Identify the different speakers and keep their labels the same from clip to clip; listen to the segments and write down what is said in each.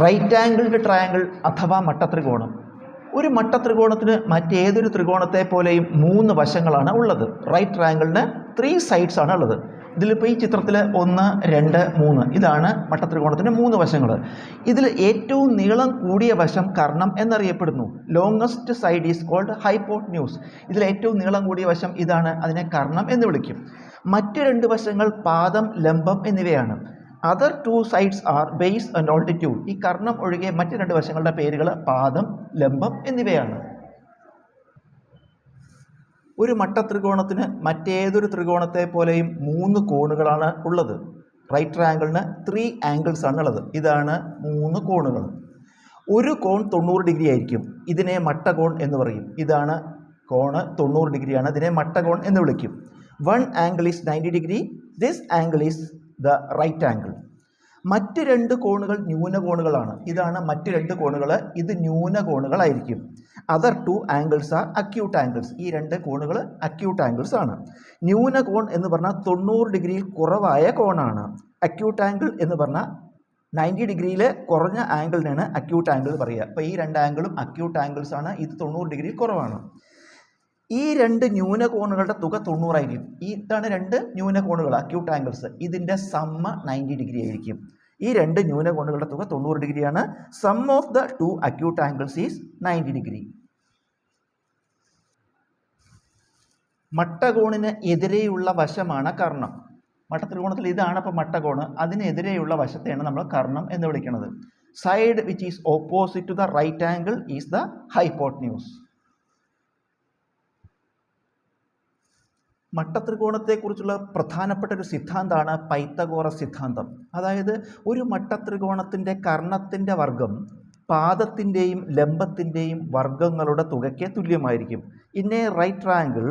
Speaker 1: Right angled triangle അഥവാ മട്ടത്രികോണം. ഒരു മട്ടത്രികോണത്തിന് മറ്റേതൊരു ത്രികോണത്തെ പോലെയും മൂന്ന് വശങ്ങളാണ് ഉള്ളത്. റൈറ്റ് ട്രയാങ്കിളിന് ത്രീ സൈഡ്സ് ആണ് ഉള്ളത്. ഇതിലിപ്പോൾ ഈ ചിത്രത്തിൽ ഒന്ന് രണ്ട് മൂന്ന് ഇതാണ് മട്ടത്രികോണത്തിന്റെ മൂന്ന് വശങ്ങൾ ഇതിൽ ഏറ്റവും നീളം കൂടിയ വശം കർണം എന്നറിയപ്പെടുന്നു. Longest side is called hypotenuse ഇതിൽ ഏറ്റവും നീളം കൂടിയ വശം ഇതാണ് അതിനെ കർണം എന്ന് വിളിക്കും. മറ്റ് രണ്ട് വശങ്ങൾ പാദം ലംബം എന്നിവയാണ്. Other two sides are base and altitude ഈ കർണം ഒഴികെ മറ്റു രണ്ട് വശങ്ങളുടെ പേരുകൾ പാദം ലംബം എന്നിവയാണ്. ഒരു മട്ട ത്രികോണത്തിന് മറ്റേതൊരു ത്രികോണത്തെ പോലെയും മൂന്ന് കോണുകളാണ് ഉള്ളത്. റൈറ്റ് ട്രയാങ്കിളിന് ത്രീ ആംഗിൾസ് ആണ് ഉള്ളത്. ഇതാണ് മൂന്ന് കോണുകൾ. ഒരു കോൺ തൊണ്ണൂറ് ഡിഗ്രി ആയിരിക്കും. ഇതിനെ മട്ടകോൺ എന്ന് പറയും. ഇതാണ് കോണ് തൊണ്ണൂറ് ഡിഗ്രിയാണ് ഇതിനെ മട്ടകോൺ എന്ന് വിളിക്കും. One angle is ninety degree this angle is the right angle മറ്റ് രണ്ട് കോണുകൾ ന്യൂന കോണുകളാണ്. ഇതാണ് മറ്റ് രണ്ട് കോണുകൾ ഇത് ന്യൂന ന്യൂനകോണുകളായിരിക്കും other two angles are acute angles ഈ രണ്ട് കോണുകൾ അക്യൂട്ട് ആംഗിൾസ് ആണ്. ന്യൂന കോൺ എന്ന് പറഞ്ഞാൽ തൊണ്ണൂറ് ഡിഗ്രിയിൽ കുറവായ കോണാണ്. അക്യൂട്ട് ആംഗിൾ എന്ന് പറഞ്ഞാൽ നയന്റി ഡിഗ്രിയിൽ കുറഞ്ഞ ആംഗിളിനാണ് അക്യൂട്ട് ആംഗിൾ പറയുക. അപ്പോൾ ഈ രണ്ട് ആംഗിളും അക്യൂട്ട് ആംഗിൾസ് ആണ്. ഇത് തൊണ്ണൂറ് ഡിഗ്രിയിൽ കുറവാണ്. ഈ രണ്ട് ന്യൂനകോണുകളുടെ തുക തൊണ്ണൂറായിരിക്കും. ഇതാണ് രണ്ട് ന്യൂനകോണുകൾ അക്യൂട്ട് ആംഗിൾസ് ഇതിന്റെ സമ്മ നയന്റി ഡിഗ്രി ആയിരിക്കും. ഈ രണ്ട് ന്യൂനകോണുകളുടെ തുക തൊണ്ണൂറ് ഡിഗ്രിയാണ് sum of the two acute angles is ninety degree മട്ടകോണിന് എതിരെയുള്ള വശമാണ് കർണം. മട്ടത്രികോണത്തിൽ ഇതാണ് അപ്പോൾ മട്ടകോണ്. അതിനെതിരെയുള്ള വശത്തെയാണ് നമ്മൾ കർണം എന്ന് വിളിക്കുന്നത്. Side which is opposite to the right angle is the hypotenuse മട്ടത്രികോണത്തെക്കുറിച്ചുള്ള പ്രധാനപ്പെട്ട ഒരു സിദ്ധാന്തമാണ് പൈത്തഗോറ സിദ്ധാന്തം. അതായത് ഒരു മട്ടത്രികോണത്തിന്റെ കർണത്തിന്റെ വർഗം പാദത്തിന്റെയും ലംബത്തിന്റെയും വർഗങ്ങളുടെ തുകയ്ക്ക് തുല്യമായിരിക്കും. In a right triangle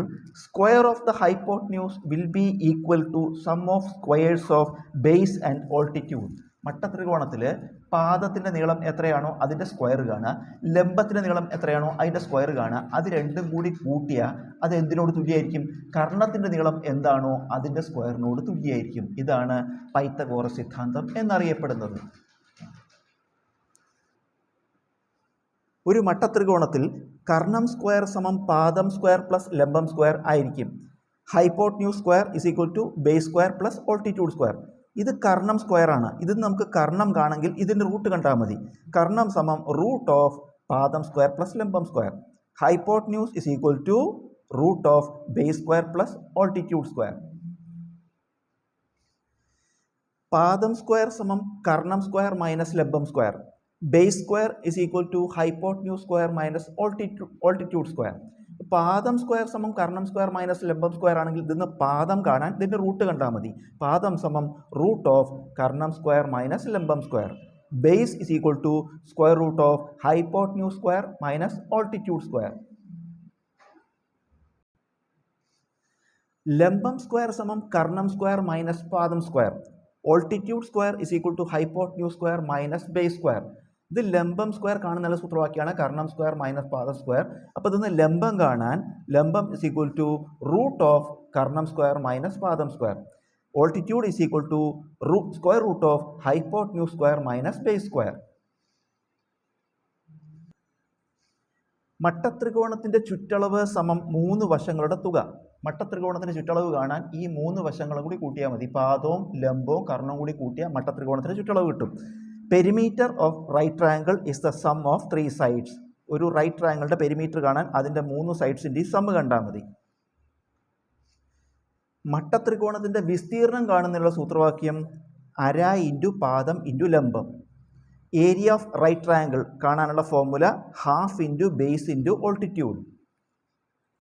Speaker 1: square of the hypotenuse will be equal to sum of squares of base and altitude മട്ടത്രികോണത്തിൽ പാദത്തിന്റെ നീളം എത്രയാണോ അതിന്റെ സ്ക്വയർ കാണുക. ലംബത്തിന്റെ നീളം എത്രയാണോ അതിന്റെ സ്ക്വയർ കാണുക. അത് രണ്ടും കൂടി കൂട്ടിയാൽ അത് എന്തിനോട് തുല്യമായിരിക്കും? കർണത്തിന്റെ നീളം എന്താണോ അതിന്റെ സ്ക്വയറിനോട് തുല്യമായിരിക്കും. ഇതാണ് പൈത്തഗോറ സിദ്ധാന്തം എന്നറിയപ്പെടുന്നത്. ഒരു മട്ടത്രികോണത്തിൽ കർണം സ്ക്വയർ സമം പാദം സ്ക്വയർ പ്ലസ് ലംബം സ്ക്വയർ ആയിരിക്കും. Hypotenuse square is equal to base square plus altitude square ഇത് കർണം സ്ക്വയർ ആണ്. ഇത് നമുക്ക് കർണം കാണെങ്കിൽ ഇതിന്റെ റൂട്ട് കണ്ടാൽ മതി. കർണം സമം റൂട്ട് ഓഫ് പാദം സ്ക്വയർ പ്ലസ് ലംബം square. Hypotenuse is equal to root of base square plus altitude square. പാദം സ്ക്വയർ സമം കർണം സ്ക്വയർ മൈനസ് ലംബം square. Base square is equal to hypotenuse square minus altitude altitude square. പാദം square സമം കർണം square minus ലംബം square ആണെങ്കിൽ ഇതിന്ന് പാദം കാണാൻ ഇതിന്റെ റൂട്ട് കണ്ടാൽ മതി. പാദം സമം റൂട്ട് ഓഫ് കർണം സ്ക്വയർ മൈനസ് ലംബം square. Base is equal to square root of hypotenuse square minus altitude square. ലംബം സ്ക്വയർ സമം കർണം സ്ക്വയർ മൈനസ് പാദം square. Altitude square is equal to hypotenuse square minus base square. ഇത് ലംബം square കാണുന്ന സൂത്രവാക്യമാണ്. Karnam square minus പാദം square. അപ്പോൾ ഇതിന്ന് ലംബം കാണാൻ ലംബം is equal to root of Karnam square minus പാദം square. Altitude is equal to root square root of hypotenuse square minus base square മട്ടത്രികോണത്തിന്റെ ചുറ്റളവ് സമം മൂന്ന് വശങ്ങളുടെ തുക. മട്ടത്രികോണത്തിന്റെ ചുറ്റളവ് കാണാൻ ഈ മൂന്ന് വശങ്ങളും കൂടി കൂട്ടിയാൽ മതി. പാദവും ലംബവും കർണവും കൂടി കൂട്ടിയാൽ മട്ടത്രികോണത്തിന്റെ ചുറ്റളവ് കിട്ടും. Perimeter of right triangle is the sum of three sides ഒരു റൈറ്റ് ട്രയാങ്കിളുടെ പെരിമീറ്റർ കാണാൻ അതിന്റെ മൂന്ന് സൈഡ്സിന്റെയും സമ്മ് കണ്ടാൽ മതി. മട്ടത്രികോണത്തിന്റെ വിസ്തീർണം കാണുന്നതിനുള്ള സൂത്രവാക്യം അര ഇന്റു പാദം ഇന്റു ലംബം. ഏരിയ ഓഫ് റൈറ്റ് ട്രയാങ്കിൾ കാണാനുള്ള formula half into base into altitude